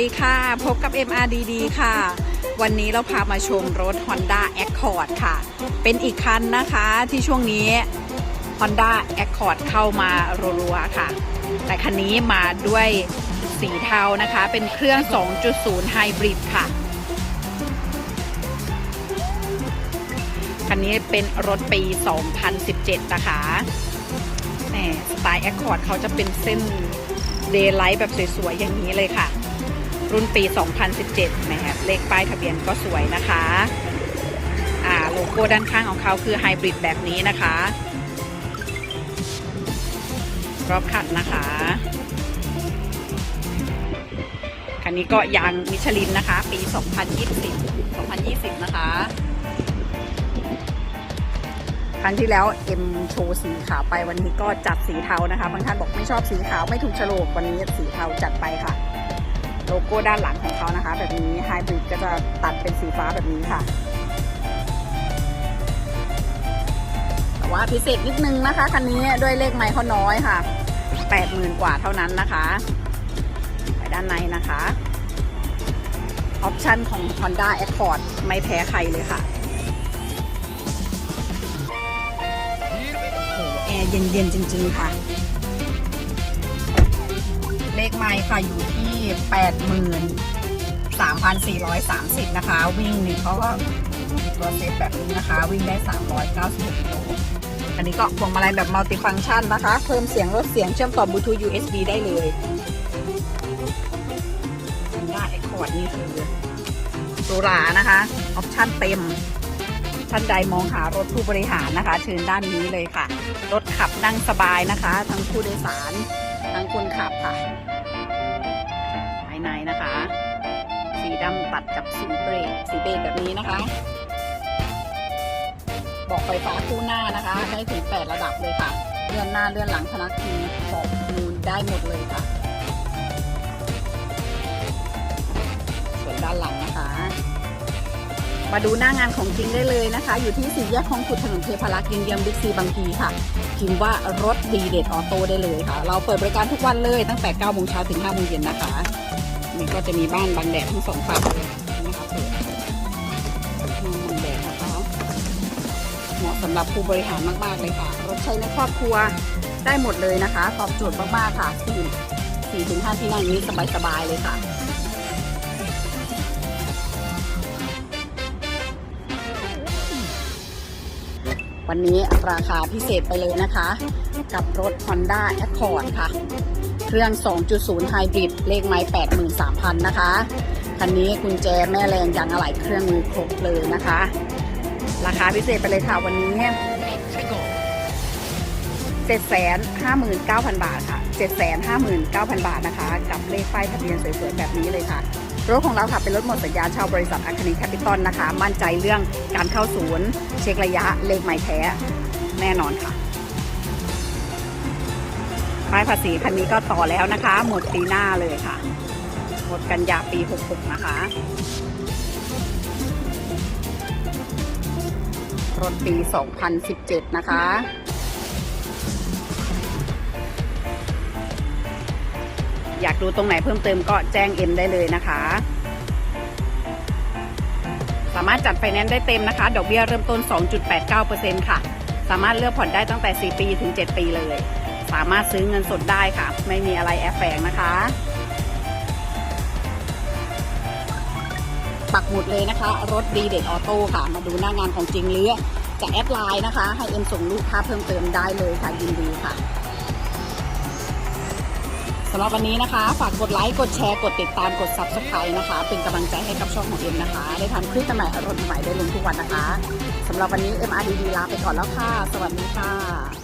ดีค่ะ พบกับ MRDD ค่ะ วันนี้เราพามาชมรถ Honda Accord ค่ะ เป็นอีกคันนะคะที่ช่วงนี้ Honda Accord เข้ามารัวๆค่ะ แต่คันนี้มาด้วยสีเทานะคะ เป็นเครื่อง 2.0 Hybrid ค่ะ คันนี้เป็นรถปี 2017 นะคะแหมสไตล์ Accord เขาจะเป็นเส้นเดย์ไลท์แบบสวยๆ อย่างนี้เลยค่ะ รุ่นปี 2017 นะฮะเลขป้ายทะเบียนก็สวยนะคะ อ่า โลโก้ด้านข้างของเขาคือไฮบริดแบบนี้นะคะ รอบคันนะคะ คันนี้ก็ยางมิชลินนะคะ ปี 2020 2020 นะคะครั้งที่แล้วเอ็มโชว์สีขาวไปวันนี้ก็จัดสีเทานะคะ บางท่านบอกไม่ชอบสีขาวไม่ถูกโฉลกวันนี้สีเทาจัดไปค่ะ โลโก้ด้านหลังของเขานะคะ แบบนี้ไฮบริดก็จะตัดเป็นสีฟ้าแบบนี้ค่ะ แต่ว่าพิเศษนิดนึงนะคะคันนี้ด้วยเลขไมค์เขาน้อยค่ะ 80,000 กว่าเท่านั้นนะคะ ไปด้านในนะคะออปชันของ Honda Accord ไม่แพ้ใครเลยค่ะโหแอร์เย็นๆ จริง ๆ ค่ะ เลขไมค์ค่ะอยู่ที่ 83,430 นะคะ วิ่งนี่เขาก็มีตัวเซฟแบบนี้นะคะ วิ่งได้ 396กิโลอันนี้ก็พวงมาลัยแบบมัลติฟัง c t ชันนะคะ เพิ่มเสียงลดเสียงเชื่อมต่อบลูทูธ USB ได้เลย Honda Accord นี่คือหรูหรานะคะ ออปชั่นเต็ม ท่านใดมองหารถผู้บริหารนะคะ เชิญด้านนี้เลยค่ะ รถขับนั่งสบายนะคะ ทั้งผู้โดยสาร ทั้งคนขับค่ะ ในนะคะ สีดำตัดกับสีเบรกสีเบจแบบนี้นะคะ บอกไฟฟ้าคู่หน้านะคะ ได้ถึง 8 ระดับเลยค่ะ เลื่อนหน้าเลื่อนหลังพนักพิงบอกนูนได้หมดเลยค่ะ ส่วนด้านหลังนะคะ มาดูหน้างานของจริงได้เลยนะคะ อยู่ที่สี่แยกคลองขุดถนนเทพารักษ์ยิงเยี่ยมบิ๊กซีบางพีค่ะพิมพ์ว่ารถดีเด็ดออโต้ได้เลยค่ะ เราเปิดบริการทุกวันเลยตั้งแต่9โมงเช้าถึง5โมงเย็นนะคะ นี่ก็จะมีบ้านบางแดดทั้งสองฝั่งเลยนะคะเปิดมองบางแดดนะคะเหมาะสำหรับผู้บริหารมากๆเลยค่ะรถใช้ในครอบครัวได้หมดเลยนะคะตอบโจทย์มากๆค่ะสี่สี่ถึงห้าที่นั่งนี้สบายๆเลยค่ะวันนี้ราคาพิเศษไปเลยนะคะ กับรถ Honda Accord ค่ะ เครื่อง 2.0 Hybrid เลขไม้ 83,000 นะคะ คันนี้กุญแจแม่แรงยางอะไหล่เครื่องมือครบเลยนะคะ ราคาพิเศษไปเลยค่ะวันนี้เนี่ย759,000 บาทค่ะ 759,000 บาทนะคะ กับเลขป้ายทะเบียนสวยๆ แบบนี้เลยค่ะ รถของเราค่ะ เป็นรถหมดสัญญาเช่าบริษัทอัคนีแคปิตอลนะคะ มั่นใจเรื่องการเข้าศูนย์ เช็คระยะเลขหมายแท้ แน่นอนค่ะ ป้ายภาษีคันนี้ก็ต่อแล้วนะคะ หมดปีหน้าเลยค่ะ หมดกันยาปี 66 นะคะ รถปี 2017 นะคะอยากดูตรงไหนเพิ่มเติมก็แจ้งเอ็มได้เลยนะคะ สามารถจัดไฟแนนซ์ได้เต็มนะคะ ดอกเบี้ยเริ่มต้น 2.89%ค่ะ สามารถเลือกผ่อนได้ตั้งแต่ 4 ปีถึง 7 ปีเลย สามารถซื้อเงินสดได้ค่ะ ไม่มีอะไรแอบแฝงนะคะปักหมุดเลยนะคะ รถดีเด็ดออโต้ค่ะ มาดูหน้างานของจริงหรือจะแอดไลน์นะคะ ให้เอ็มส่งรูปภาพเพิ่มเติมได้เลยค่ะยินดีค่ะสำหรับวันนี้นะคะ ฝากกดไลค์ กดแชร์ กดติดตาม กด subscribe นะคะ เป็นกำลังใจให้กับช่องของเอ็มนะคะ ได้ทำคลิปใหม่ๆอารมณ์ใหม่ได้ลงทุกวันนะคะสำหรับวันนี้ MRDD ลาไปก่อนแล้วค่ะ สวัสดีค่ะ